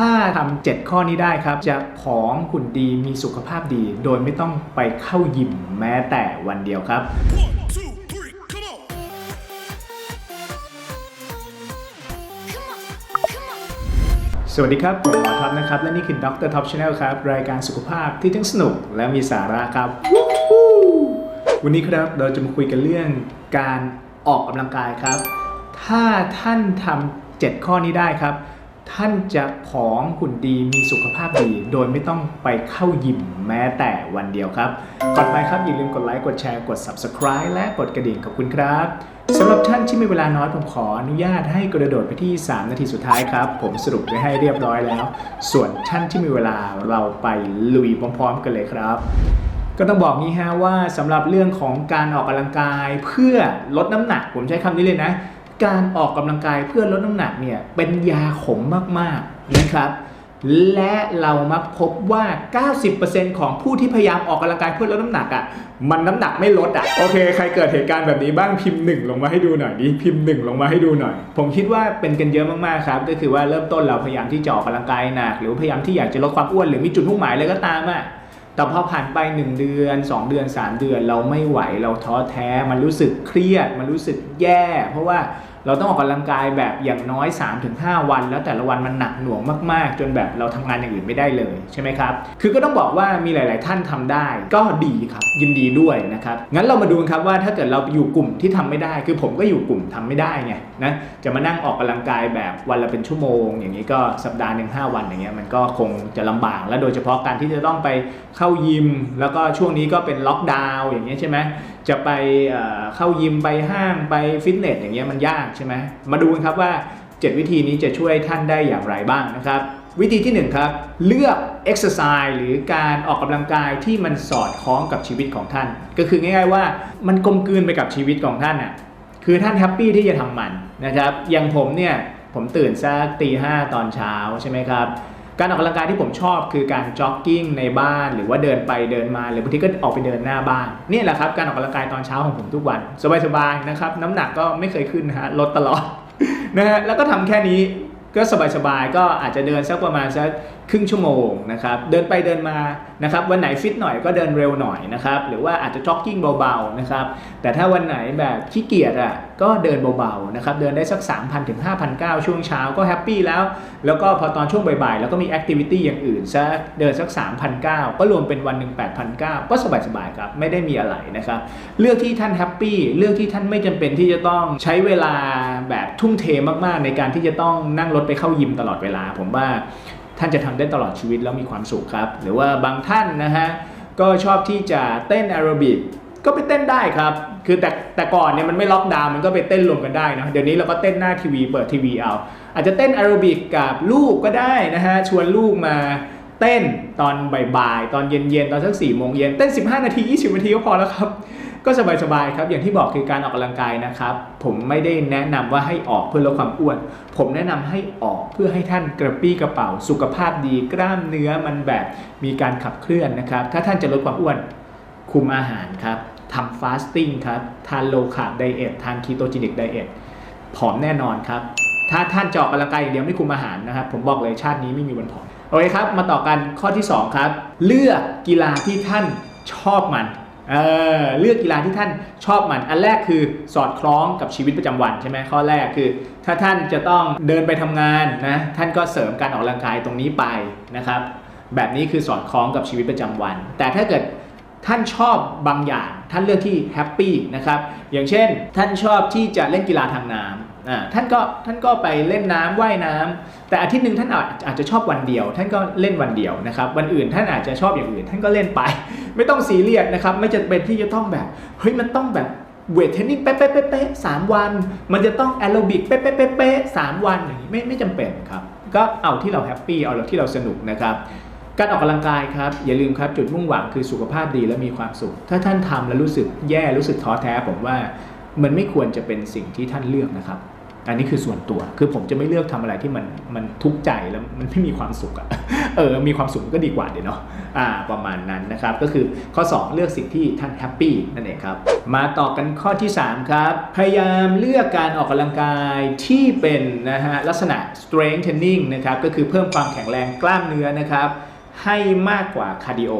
ถ้าทำเจ็ดข้อนี้ได้ครับ จะผอมหุ่นดีมีสุขภาพดี โดยไม่ต้องไปเข้ายิมแม้แต่วันเดียวครับ One, two, three, come on! Come on, come on. สวัสดีครับ ผมหมอท็อปนะครับ และนี่คือด็อกเตอร์ท็อปชาแนลครับ รายการสุขภาพที่ทั้งสนุกและมีสาระครับ วันนี้ครับเราจะมาคุยกันเรื่องการออกกำลังกายครับ ถ้าท่านทำ7ข้อนี้ได้ครับ ท่านจะผอมหุ่นดีมีสุขภาพดี โดยไม่ต้องไปเข้ายิมแม้แต่วันเดียวครับ ก่อนไปครับอย่าลืมกดไลค์กดแชร์กด subscribe และกดกระดิ่งขอบคุณครับสำหรับท่านที่มีเวลาน้อยผมขออนุญาตให้กระโดดไปที่ 3 นาทีสุดท้ายครับ ผมสรุปไว้ให้เรียบร้อยแล้ว ส่วนท่านที่มีเวลาเราไปลุยพร้อม ๆ กันเลยครับก็ต้องบอกงี้ฮะว่าสำหรับเรื่องของการออกกำลังกายเพื่อลดน้ำหนัก ผมใช้คำนี้เลยนะ การออกกำลังกายเพื่อลดน้ำหนักเนี่ยเป็นยาขมมากๆนะครับ และเรามักพบว่า 90%ของผู้ที่พยายามออกกำลังกายเพื่อลดน้ำหนักอะ่ะมันน้ำหนักไม่ลดอะ่ะโอเค ใครเกิดเหตุการณ์แบบนี้บ้างพิมพ์หนึ่งลงมาให้ดูหน่อยดิพิมพ์หนึ่งลงมาให้ดูหน่อย ผมคิดว่าเป็นกันเยอะมากๆครับ ก็คือว่าเริ่มต้นเราพยายามที่จะออกกำลังกายหนักหรือพยายามที่อยากจะลดความอ้วนหรือมีจุดมุ่งหมายอะไรก็ตามอะ แต่พอผ่านไป 1 เดือน 2 เดือน 3 เดือนเราไม่ไหวเราท้อแท้ มันรู้สึกเครียด มันรู้สึกแย่ เพราะว่า เราต้องออกกำลังกายแบบอย่างน้อย 3-5 วัน แล้วแต่ละวันมันหนักหน่วงมากๆ จนแบบเราทำงานอย่างอื่นไม่ได้เลยใช่ไหมครับ คือก็ต้องบอกว่ามีหลาย ๆ ท่านทำได้ก็ดีครับยินดีด้วยนะครับงั้นเรามาดูกันครับว่าถ้าเกิดเราอยู่กลุ่มที่ทำไม่ได้ คือผมก็อยู่กลุ่มทำไม่ได้ไงนะจะมานั่งออกกำลังกายแบบวันละเป็นชั่วโมง อย่างนี้ก็สัปดาห์หนึ่งห้าวันอย่างเงี้ยมันก็คงจะลำบากและโดยเฉพาะการที่จะต้องไปเข้ายิม แล้วก็ช่วงนี้ก็เป็นล็อกดาวน์อย่างเงี้ยใช่ไหมจะไปเอ่อเข้ายิมไปห้างไปฟิตเนสอย่างเงี้ยมันยากใช่ไหมมาดูกันครับว่า 7 วิธีนี้จะช่วยท่านได้อย่างไรบ้างนะครับ วิธีที่ 1 ครับ เลือก exercise หรือการออกกำลังกายที่มันสอดคล้องกับชีวิตของท่าน ก็คือง่าย ๆ ว่ามันกลมกลืนไปกับชีวิตของท่านอะคือท่านแฮปปี้ที่จะทำมันนะครับอย่างผมเนี่ยผมตื่นสักตีห้าตอนเช้าใช่ไหมครับ การออกกำลังกายที่ผมชอบคือการจ็อกกิ้งในบ้าน หรือว่าเดินไปเดินมาหรือบางทีก็ออกไปเดินหน้าบ้านนี่แหละครับการออกกำลังกายตอนเช้าของผมทุกวัน สบายๆนะครับน้ำหนักก็ไม่เคยขึ้นนะฮะลดตลอดนะฮะแล้วก็ทำแค่นี้ก็สบายๆก็อาจจะเดินสักประมาณสัก ครึ่งชั่วโมงนะครับเดินไปเดินมานะครับวันไหนฟิตหน่อยก็เดินเร็วหน่อยนะครับหรือว่าอาจจะจ็อกกิ้งเบาๆนะครับแต่ถ้าวันไหนแบบขี้เกียจอะก็เดินเบาๆนะครับเดินได้สัก 3,000ถึง5,009ช่วงเช้าก็แฮปปี้แล้ว แล้วก็พอตอนช่วงบ่ายๆ แล้วก็มีแอคทิวิตี้อย่างอื่นสักเดินสัก 3,009ก็รวมเป็นวันหนึ่ง8,009ก็สบายๆครับไม่ได้มีอะไรนะครับเลือกที่ท่านแฮปปี้เลือกที่ท่านไม่จำเป็นที่จะต้องใช้เวลาแบบทุ่มเทมากๆ ในการที่จะต้องนั่งรถไปเข้ายิมตลอดเวลา ผมว่า ท่านจะทำได้ตลอดชีวิตแล้วมีความสุขครับ หรือว่าบางท่านนะฮะก็ชอบที่จะเต้นแอโรบิกก็ไปเต้นได้ครับ คือแต่แต่ก่อนเนี่ยมันไม่ล็อกดาวน์มันก็ไปเต้นรวมกันได้นะ เดี๋ยวนี้เราก็เต้นหน้าทีวีเปิดทีวีเอา อาจจะเต้นแอโรบิกกับลูกก็ได้นะฮะชวนลูกมาเต้นตอนบ่ายๆ ตอนเย็นๆ ตอนสัก4ี่โมงเย็นเต้น 15 นาที 20 นาทีก็พอแล้วครับ ก็สบายๆครับ อย่างที่บอกคือการออกกำลังกายนะครับ ผมไม่ได้แนะนำว่าให้ออกเพื่อลดความอ้วน ผมแนะนำให้ออกเพื่อให้ท่านกระปี้กระเป๋า สุขภาพดีกล้ามเนื้อมันแบบมีการขับเคลื่อนนะครับ ถ้าท่านจะลดความอ้วนคุมอาหารครับทำฟาสติ้งครับ ทานโลคาร์บไดเอททานคีโตจินิกไดเอทผอมแน่นอนครับ ถ้าท่านจะออกกำลังกายอย่างเดียวไม่คุมอาหารนะครับ ผมบอกเลยชาตินี้ไม่มีวันผอม โอเคครับ มาต่อกันข้อที่ 2 ครับ เลือกกีฬาที่ท่านชอบมัน เออเลือกกีฬาที่ท่านชอบมัน อันแรกคือสอดคล้องกับชีวิตประจำวันใช่ไหมข้อแรกคือ ถ้าท่านจะต้องเดินไปทำงานนะท่านก็เสริมการออกกำลังกายตรงนี้ไปนะครับ แบบนี้คือสอดคล้องกับชีวิตประจำวัน แต่ถ้าเกิดท่านชอบบางอย่าง ท่านเลือกที่แฮปปี้นะครับอย่างเช่น ท่านชอบที่จะเล่นกีฬาทางน้ำอ่า ท่านก็ท่านก็ไปเล่นน้ำว่ายน้ำแต่อาทิตย์หนึ่งท่านอาจจะชอบวันเดียว ท่านก็เล่นวันเดียวนะครับ วันอื่นท่านอาจจะชอบอย่างอื่น ท่านก็เล่นไป ไม่ต้องซีเรียสนะครับ ไม่จำเป็นที่จะต้องแบบเฮ้ยมันต้องแบบเวทเทรนนิ่งเป๊ะเป๊ะเป๊ะเป๊ะสามวัน มันจะต้องแอโรบิกเป๊ะเป๊ะเป๊ะเป๊ะสามวันอย่างนี้ไม่ไม่จำเป็นครับ ก็เอาที่เราแฮปปี้เอาที่เราสนุกนะครับการออกกำลังกายครับ อย่าลืมครับจุดมุ่งหวังคือสุขภาพดีและมีความสุข ถ้าท่านทำแล้วรู้สึกแย่รู้สึกท้อแท้ผมว่ามันไม่ควรจะเป็นสิ่งที่ท่านเลือกนะครับ อันนี้คือส่วนตัว คือผมจะไม่เลือกทำอะไรที่มันมันทุกข์ใจแล้วมันไม่มีความสุขอะเออ มีความสุขก็ดีกว่าเดี๋ยวเนาะ อ่า ประมาณนั้นนะครับ ก็คือข้อ 2 เลือกสิ่งที่ท่านแฮปปี้นั่นเองครับ มาต่อกันข้อที่ 3 ครับ พยายามเลือกการออกกำลังกายที่เป็นนะฮะลักษณะ strength training นะครับ ก็คือเพิ่มความแข็งแรงกล้ามเนื้อนะครับ ให้มากกว่าคาร์ดิโอ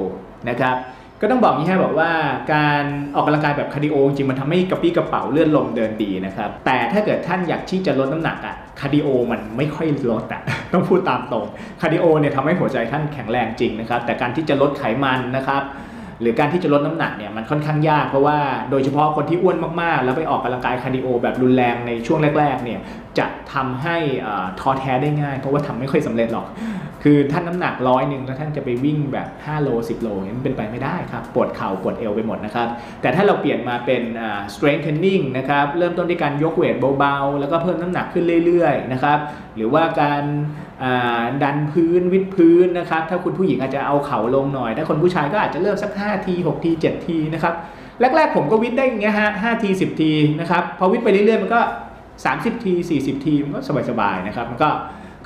นะครับ ก็ต้องบอกงนี้ให้บอกว่าการออกกำลังกายแบบคาร์ดิโอจริงมันทำให้กระปี้กระเป๋าเลื่อนลมเดินดีนะครับ แต่ถ้าเกิดท่านอยากที่จะลดน้ำหนักอะคาร์ดิโอมันไม่ค่อยลดอะต้องพูดตามตรงคาร์ดิโอเนี่ยทำให้หัวใจท่านแข็งแรงจริงนะครับ แต่การที่จะลดไขมันนะครับหรือการที่จะลดน้ำหนักเนี่ยมันค่อนข้างยากเพราะว่าโดยเฉพาะคนที่อ้วนมากๆ แล้วไปออกกำลังกายคาร์ดิโอแบบรุนแรงในช่วงแรกๆเนี่ยจะทำให้ท้อแท้ได้ง่าย เพราะว่าทำไม่ค่อยสำเร็จหรอก คือท่านน้ำหนักร้อยหนึ่งแล้วท่านจะไปวิ่งแบบ 5 โล 10 โลเนี่ยมันเป็นไปไม่ได้ครับปวดเข่าปวดเอวไปหมดนะครับ แต่ถ้าเราเปลี่ยนมาเป็น strength training นะครับเริ่มต้นด้วยการยกเวทเบาๆ แล้วก็เพิ่มน้ำหนักขึ้นเรื่อยๆนะครับหรือว่าการดันพื้นวิดพื้นนะครับถ้าคุณผู้หญิงอาจจะเอาเข่าลงหน่อย ถ้าคนผู้ชายก็อาจจะเริ่มสัก 5 ที 6 ที 7 ทีนะครับแรกๆผมก็วิดได้อย่างเงี้ยฮะ5ที10ทีนะครับพอวิดไปเรื่อยๆมันก็ 30 ที 40 ทีมันก็สบายๆนะครับมันก็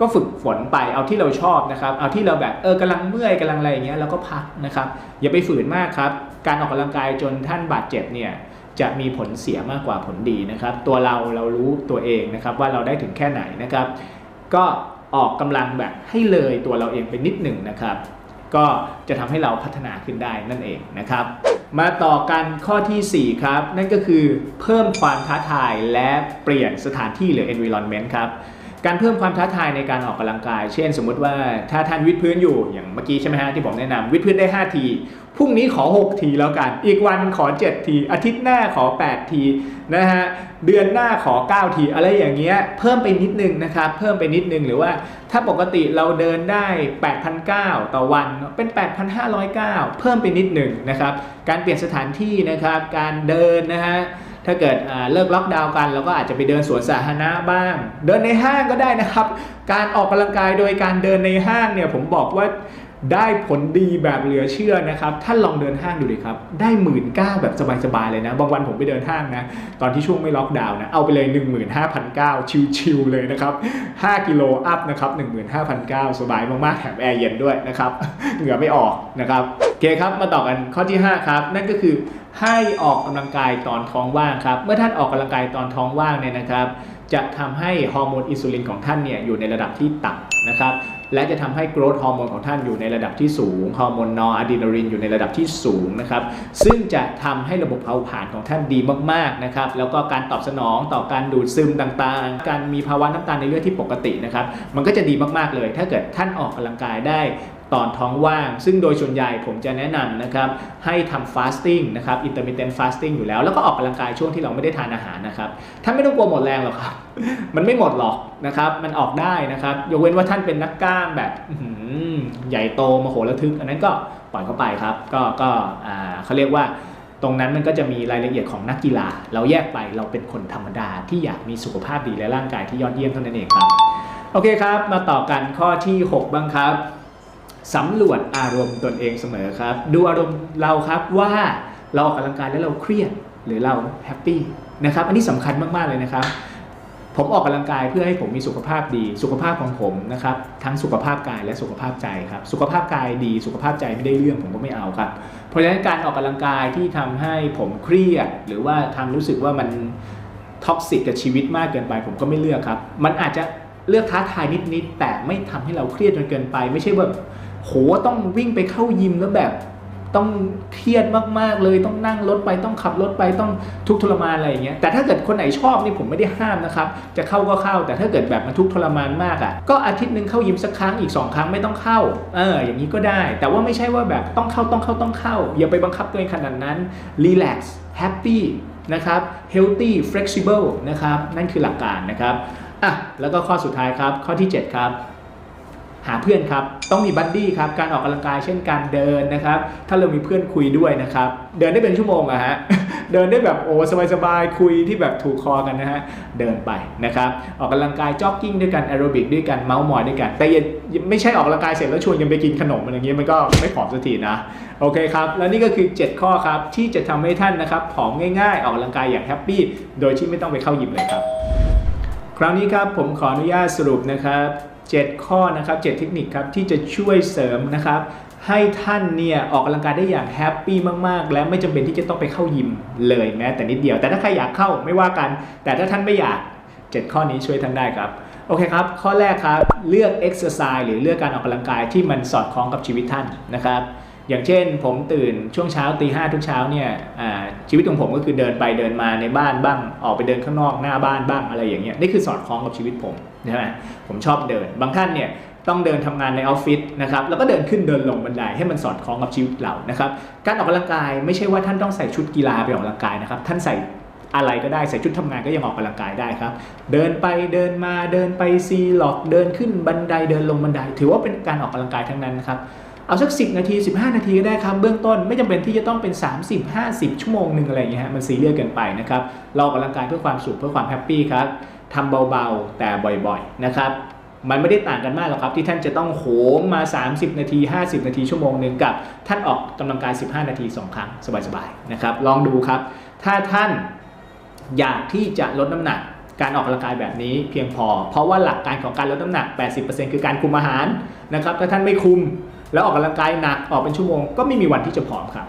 ก็ฝึกฝนไปเอาที่เราชอบนะครับ เอาที่เราแบบเออกำลังเมื่อยกำลังอะไรอย่างเงี้ยเราก็พักนะครับ อย่าไปฝืนมากครับ การออกกำลังกายจนท่านบาดเจ็บเนี่ยจะมีผลเสียมากกว่าผลดีนะครับ ตัวเราเรารู้ตัวเองนะครับว่าเราได้ถึงแค่ไหนนะครับ ก็ออกกำลังแบบให้เลยตัวเราเองไปนิดหนึ่งนะครับ ก็จะทำให้เราพัฒนาขึ้นได้นั่นเองนะครับ มาต่อกันข้อทีสี่ 4 ครับ นั่นก็คือเพิ่มความท้าทายและเปลี่ยนสถานที่หรือ environment ครับ การเพิ่มความท้าทายในการออกกำลังกาย เช่น สมมุติว่าถ้าท่านวิดพื้นอยู่อย่างเมื่อกี้ใช่ไหมฮะที่ผมแนะนำวิดพื้นได้ 5 ทีพรุ่งนี้ขอ 6 ทีแล้วกัน อีกวันขอ 7 ที อาทิตย์หน้าขอ 8 ทีนะฮะเดือนหน้าขอ 9 ที อะไรอย่างเงี้ยเพิ่มไปนิดนึงนะครับเพิ่มไปนิดนึงหรือว่าถ้าปกติเราเดินได้8,900ต่อวันเป็น 8,509 เพิ่มไปนิดหนึ่งนะครับการเปลี่ยนสถานที่นะครับการเดินนะฮะ ถ้าเกิดเลิกล็อกดาวน์กันเราก็อาจจะไปเดินสวนสาธารณะบ้าง เดินในห้างก็ได้นะครับ การออกกำลังกายโดยการเดินในห้างเนี่ยผมบอกว่า ได้ผลดีแบบเหลือเชื่อนะครับ ท่านลองเดินห้างดูดิครับ ได้หมื่นเก้าแบบสบายๆเลยนะ บางวันผมไปเดินห้างนะ ตอนที่ช่วงไม่ล็อกดาวน์นะ เอาไปเลย 15,900ชิวๆเลยนะครับ 5 กิโลอัพนะครับ 15,900 สบายมากๆ แถมแอร์เย็นด้วยนะครับ เหงื่อไม่ออกนะครับ โอเคครับ มาต่อกันข้อที่ 5 ครับ นั่นก็คือให้ออกกำลังกายตอนท้องว่างครับ เมื่อท่านออกกำลังกายตอนท้องว่างเนี่ยนะครับ จะทำให้ฮอร์โมนอินซูลินของท่านเนี่ยอยู่ในระดับที่ต่ำนะครับ และจะทำให้โกรทฮอร์โมนของท่านอยู่ในระดับที่สูงฮอร์โมนนอร์อะดรีนาลินอยู่ในระดับที่สูงนะครับซึ่งจะทำให้ระบบเผาผลาญของท่านดีมากๆนะครับแล้วก็การตอบสนองต่อการดูดซึมต่างๆ การมีภาวะน้ำตาลในเลือดที่ปกตินะครับมันก็จะดีมากๆเลย ถ้าเกิดท่านออกกำลังกายได้ ตอนท้องว่าง ซึ่งโดยส่วนใหญ่ผมจะแนะนำนะครับให้ทำ fasting นะครับ intermittent fasting อยู่แล้ว แล้วก็ออกกำลังกายช่วงที่เราไม่ได้ทานอาหารนะครับท่านไม่ต้องกลัวหมดแรงหรอกครับ มันไม่หมดหรอกนะครับมันออกได้นะครับ ยกเว้นว่าท่านเป็นนักกล้ามแบบใหญ่โตมโหฬารทึก อันนั้นก็ปล่อยเข้าไปครับ ก็ก็เขาเรียกว่าตรงนั้นมันก็จะมีรายละเอียดของนักกีฬา เราแยกไปเราเป็นคนธรรมดาที่อยากมีสุขภาพดีและร่างกายที่ยอดเยี่ยมเท่านั้นเองครับ โอเคครับ มาต่อกันข้อที่ 6 บ้างครับ สำรวจอารมณ์ตนเองเสมอครับ ดูอารมณ์เราครับว่าเราออกกำลังกายแล้วเราเครียดหรือเราแฮปปี้นะครับ อันนี้สำคัญมาก ๆ เลยนะครับ ผมออกกำลังกายเพื่อให้ผมมีสุขภาพดี สุขภาพของผมนะครับ ทั้งสุขภาพกายและสุขภาพใจครับ สุขภาพกายดีสุขภาพใจไม่ได้เรื่องผมก็ไม่เอาครับ เพราะฉะนั้นการออกกำลังกายที่ทำให้ผมเครียด หรือว่าทำรู้สึกว่ามันท็อกซิกกับชีวิตมากเกินไป ผมก็ไม่เลือกครับ มันอาจจะเลือกท้าทายนิดๆแต่ไม่ทำให้เราเครียดจนเกินไป ไม่ใช่ว่า โหต้องวิ่งไปเข้ายิมแล้วแบบ ต้องเครียดมากๆเลยต้องนั่งรถไปต้องขับรถไปต้องทุกข์ทรมานอะไรอย่างเงี้ยแต่ถ้าเกิดคนไหนชอบนี่ผมไม่ได้ห้ามนะครับจะเข้าก็เข้า แต่ถ้าเกิดแบบมันทุกข์ทรมานมากอะก็อาทิตย์หนึ่งเข้ายิมสักครั้งอีก 2 ครั้งไม่ต้องเข้าเอออย่างนี้ก็ได้ แต่ว่าไม่ใช่ว่าแบบต้องเข้าต้องเข้าต้องเข้า อย่าไปบังคับตัวเองขนาดนั้น relax happy นะครับ healthy flexible นะครับ นั่นคือหลักการนะครับ อะ แล้วก็ข้อสุดท้ายครับ ข้อที่ 7 ครับ หาเพื่อนครับ ต้องมีบัดดี้ครับ การออกกำลังกายเช่นการเดินนะครับ ถ้าเรามีเพื่อนคุยด้วยนะครับ เดินได้เป็นชั่วโมงอะฮะ เดินได้แบบโอ้สบายๆคุยที่แบบถูกคอกันนะฮะ เดินไปนะครับ ออกกำลังกายจ็อกกิ้งด้วยกันแอโรบิกด้วยกันเมาส์มอยด้วยกัน แต่อย่าไม่ใช่ออกกำลังกายเสร็จแล้วชวนกันไปกินขนมอะไรเงี้ยมันก็ไม่ผอมสักทีนะ โอเคครับ แล้วนี่ก็คือ 7 ข้อครับที่จะทำให้ท่านนะครับผอมง่าย ๆ ออกกำลังกายอย่างแฮปปี้โดยที่ไม่ต้องไปเข้ายิมเลยครับ คราวนี้ครับผมขออนุญาตสรุปนะครับ 7 ข้อนะครับ7เทคนิคครับที่จะช่วยเสริมนะครับให้ท่านเนี่ยออกกำลังกายได้อย่างแฮปปี้มาก ๆ และไม่จำเป็นที่จะต้องไปเข้ายิมเลยแม้แต่นิดเดียว แต่ถ้าใครอยากเข้าไม่ว่ากัน แต่ถ้าท่านไม่อยาก 7 ข้อนี้ช่วยท่านได้ครับ โอเคครับ ข้อแรกครับเลือกเอ็กซ์ไซส์หรือเลือกการออกกำลังกายที่มันสอดคล้องกับชีวิตท่านนะครับอย่างเช่นผมตื่นช่วงเช้าตีห้าทุกเช้าเนี่ยชีวิตของผมก็คือเดินไปเดินมาในบ้านบ้าง ออกไปเดินข้างนอกหน้าบ้านบ้างอะไรอย่างเงี้ยนี่คือสอดคล้องกับชีวิตผม ใช่ไหมผมชอบเดิน บางท่านเนี่ยต้องเดินทำงานในออฟฟิศนะครับแล้วก็เดินขึ้นเดินลงบันไดให้มันสอดคล้องกับชีวิตเรานะครับการออกกำลังกายไม่ใช่ว่าท่านต้องใส่ชุดกีฬาไปออกกำลังกายนะครับท่านใส่อะไรก็ได้ใส่ชุดทำงานก็ยังออกกำลังกายได้ครับ เดินไปเดินมาเดินไปซีล็อกเดินขึ้นบันไดเดินลงบันได ถือว่าเป็นการออกกำลังกายทั้งนั้นนะครับเอาสัก 10 นาที 15 นาทีก็ได้ครับ เบื้องต้นไม่จำเป็นที่จะต้องเป็น 30 50 ชั่วโมงหนึ่งอะไรอย่างเงี้ยฮะมันซีเรียสเกินไปนะครับเราออกกำลังกายเพื่อความสุขเพื่อความแฮปปี้ครับ ทำเบาๆ แต่บ่อยๆนะครับ มันไม่ได้ต่างกันมากหรอกครับ ที่ท่านจะต้องโหมมา 30 นาที 50 นาทีชั่วโมงหนึ่งกับ ท่านออกกำลังกาย 15 นาที 2 ครั้งสบายๆนะครับ ลองดูครับ ถ้าท่านอยากที่จะลดน้ำหนักการออกกำลังกายแบบนี้เพียงพอ เพราะว่าหลักการของการลดน้ำหนัก 80%คือการคุมอาหารนะครับ ถ้าท่านไม่คุมแล้วออกกำลังกายหนักออกเป็นชั่วโมงก็ไม่มีวันที่จะผอมครับ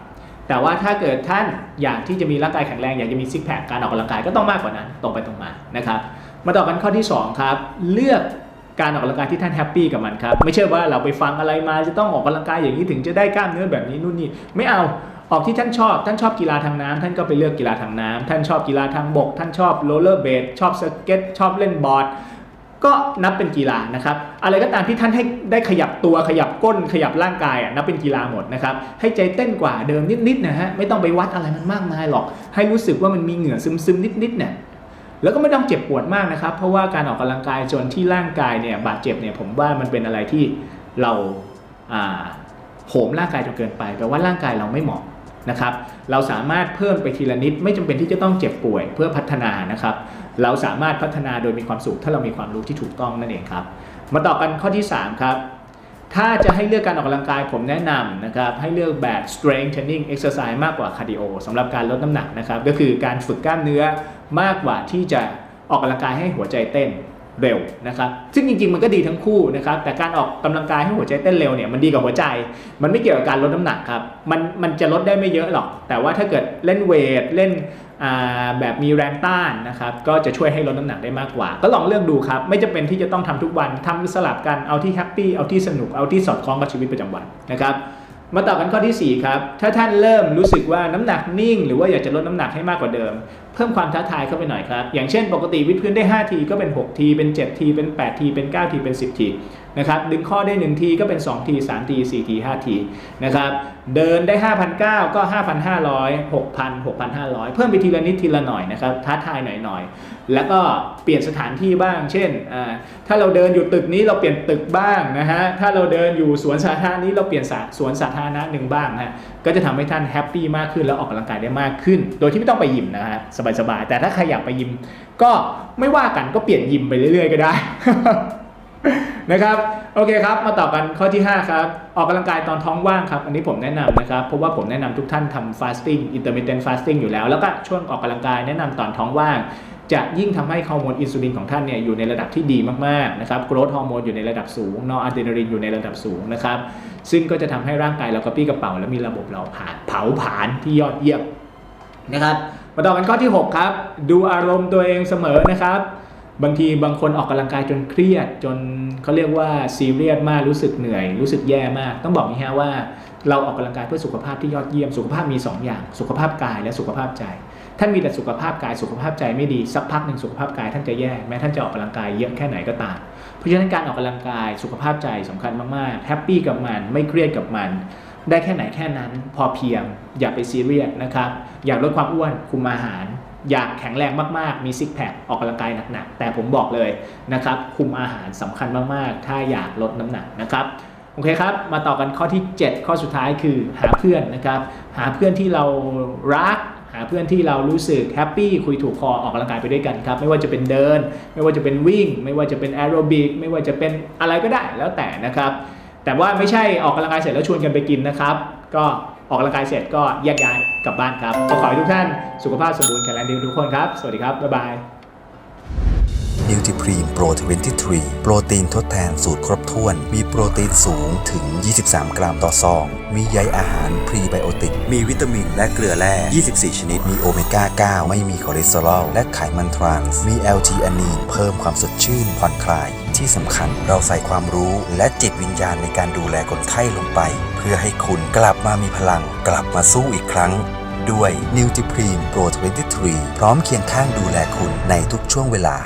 แต่ว่าถ้าเกิดท่านอยากที่จะมีร่างกายแข็งแรงอยากจะมีซิกแพคการออกกำลังกายก็ต้องมากกว่านั้นตรงไปตรงมานะครับ มาต่อกันข้อที่ 2 ครับ เลือกการออกกำลังกายที่ท่านแฮปปี้กับมันครับ ไม่ใช่ว่าเราไปฟังอะไรมาจะต้องออกกำลังกายอย่างนี้ถึงจะได้กล้ามเนื้อแบบนี้นู่นนี่ไม่เอาออกที่ท่านชอบ ท่านชอบกีฬาทางน้ำท่านก็ไปเลือกกีฬาทางน้ำท่านชอบกีฬาทางบก ท่านชอบโรลเลอร์เบดชอบสเก็ตชอบเล่นบอร์ดก็นับเป็นกีฬานะครับ อะไรก็ตามที่ท่านให้ได้ขยับตัวขยับก้นขยับร่างกายนับเป็นกีฬาหมดนะครับ ให้ใจเต้นกว่าเดิมนิดๆนะฮะไม่ต้องไปวัดอะไรมันมากมายหรอก ให้รู้สึกว่ามันมีเหงื่อซึมๆนิดๆเนี่ย แล้วก็ไม่ต้องเจ็บปวดมากนะครับ เพราะว่าการออกกำลังกายจนที่ร่างกายเนี่ยบาดเจ็บเนี่ยผมว่ามันเป็นอะไรที่เราโหมร่างกายจนเกินไปแปลว่าร่างกายเราไม่เหมาะนะครับ เราสามารถเพิ่มไปทีละนิด ไม่จำเป็นที่จะต้องเจ็บป่วยเพื่อพัฒนานะครับ เราสามารถพัฒนาโดยมีความสุขถ้าเรามีความรู้ที่ถูกต้องนั่นเองครับ มาต่อกันข้อที่ 3 ครับ ถ้าจะให้เลือกการออกกำลังกายผมแนะนำนะครับให้เลือกแบบ strength training exercise มากกว่าคาร์ดิโอสำหรับการลดน้ำหนักนะครับก็คือการฝึกกล้ามเนื้อมากกว่าที่จะออกกำลังกายให้หัวใจเต้น เร็วนะครับซึ่งจริงๆมันก็ดีทั้งคู่นะครับแต่การออกกำลังกายให้หัวใจเต้นเร็วเนี่ยมันดีกับหัวใจ มันไม่เกี่ยวกับการลดน้ำหนักครับมันมันจะลดได้ไม่เยอะหรอก แต่ว่าถ้าเกิดเล่นเวทเล่นแบบมีแรงต้านนะครับก็จะช่วยให้ลดน้ำหนักได้มากกว่า ก็ลองเลือกดูครับไม่จำเป็นที่จะต้องทำทุกวันทำสลับกันเอาที่แฮปปี้เอาที่สนุกเอาที่สอดคล้องกับชีวิตประจำวันนะครับ มาต่อกันข้อทีสี่ 4 ครับ ถ้าท่านเริ่มรู้สึกว่าน้ำหนักนิ่ง หรือว่าอยากจะลดน้ำหนักให้มากกว่าเดิม เพิ่มความท้าทายเข้าไปหน่อยครับ อย่างเช่นปกติวิดพื้นได้ 5 ทีก็เป็น 6 ที เป็น 7 ที เป็น 8 ที เป็น 9 ที เป็น 10 ที นะครับดึงข้อได้1ทีก็เป็น2ที3ที4ที5ทีนะครับเดินได้ 5,900 ก็ 5,500 6,000 6,500 เพิ่มไปทีละนิดทีละหน่อยนะครับท้าทายหน่อยๆ แล้วก็เปลี่ยนสถานที่บ้าง เช่น ถ้าเราเดินอยู่ตึกนี้เราเปลี่ยนตึกบ้างนะฮะถ้าเราเดินอยู่สวนสาธารณะนี้เราเปลี่ยนสสวนสาธารณะหนึ่งบ้างนะฮะก็จะทำให้ท่านแฮปปี้มากขึ้นแล้วออกกำลังกายได้มากขึ้น โดยที่ไม่ต้องไปยิมนะฮะสบายๆแต่ถ้าใครอยากไปยิม ก็ไม่ว่ากันก็เปลี่ยนยิมไปเรื่อยๆ ก็ได้ นะครับโอเคครับมาต่อกันข้อที่ 5 ครับ ออกกำลังกายตอนท้องว่างครับ อันนี้ผมแนะนำนะครับ เพราะว่าผมแนะนำทุกท่านทำ fasting intermittent fasting อยู่แล้ว แล้วก็ช่วงออกกำลังกายแนะนำตอนท้องว่าง จะยิ่งทำให้ฮอร์โมนอินซูลินของท่านเนี่ยอยู่ในระดับที่ดีมากๆนะครับโกรทฮอร์โมนอยู่ในระดับสูงนอร์อะดรีนาลินอยู่ในระดับสูงนะครับซึ่งก็จะทำให้ร่างกายเรากระปี้กระเป๋า และมีระบบเราผ่านเผาผลาญที่ยอดเยี่ยมนะครับมาต่อกันข้อที่ 6 ครับ ดูอารมณ์ตัวเองเสมอนะครับ บางทีบางคนออกกำลังกายจนเครียด จนเขาเรียกว่าซีเรียสมากรู้สึกเหนื่อย รู้สึกแย่มาก ต้องบอกนี้ฮะว่าเราออกกำลังกายเพื่อสุขภาพที่ยอดเยี่ยมสุขภาพมี 2 อย่าง สุขภาพกายและสุขภาพใจ ท่านมีแต่สุขภาพกายสุขภาพใจไม่ดีสักพักหนึ่งสุขภาพกายท่านจะแย่แม้ท่านจะออกกำลังกายเยอะแค่ไหนก็ตามเพราะฉะนั้นการออกกำลังกายสุขภาพใจสำคัญมากๆแฮปปี้กับมันไม่เครียดกับมัน ได้แค่ไหนแค่นั้น พอเพียงอย่าไปซีเรียสนะครับอยากลดความอ้วนคุมอาหาร อยากแข็งแรงมากๆ มีซิกแพคออกกำลังกายหนักๆ แต่ผมบอกเลยนะครับ คุมอาหารสำคัญมากๆ ถ้าอยากลดน้ำหนักนะครับ โอเคครับ มาต่อกันข้อที่ 7 ข้อสุดท้ายคือหาเพื่อนนะครับ หาเพื่อนที่เรารัก หาเพื่อนที่เรารู้สึกแฮปปี้คุยถูกคอออกกำลังกายไปด้วยกันครับ ไม่ว่าจะเป็นเดิน ไม่ว่าจะเป็นวิ่ง ไม่ว่าจะเป็นแอโรบิก ไม่ว่าจะเป็นอะไรก็ได้แล้วแต่นะครับ แต่ว่าไม่ใช่ออกกำลังกายเสร็จแล้วชวนกันไปกินนะครับ ก็ ออกกำลังกายเสร็จก็แยกย้ายกลับบ้านครับก็ขอให้ทุกท่านสุขภาพสมบูรณ์แข็งแรงดีทุกคนครับ สวัสดีครับ บ๊ายบาย นิวทริพรีมโปร23 โปรตีนทดแทนสูตรครบถ้วน มีโปรตีนสูงถึง 23 กรัมต่อซอง มีใยอาหารพรีไบโอติก มีวิตามินและเกลือแร่ 24 ชนิด มีโอเมก้า 9 ไม่มีคอเลสเตอรอล และไขมันทรานส์ มี LT อ n นีน เพิ่มความสดชื่น ผ่อนคลาย ที่สำคัญเราใส่ความรู้และจิตวิญญาณในการดูแลคนไข้ลงไป เพื่อให้คุณกลับมามีพลัง กลับมาสู้อีกครั้งด้วย n u t r i p r e m Pro 23 พร้อมเคียงข้างดูแลคุณในทุกช่วงเวลา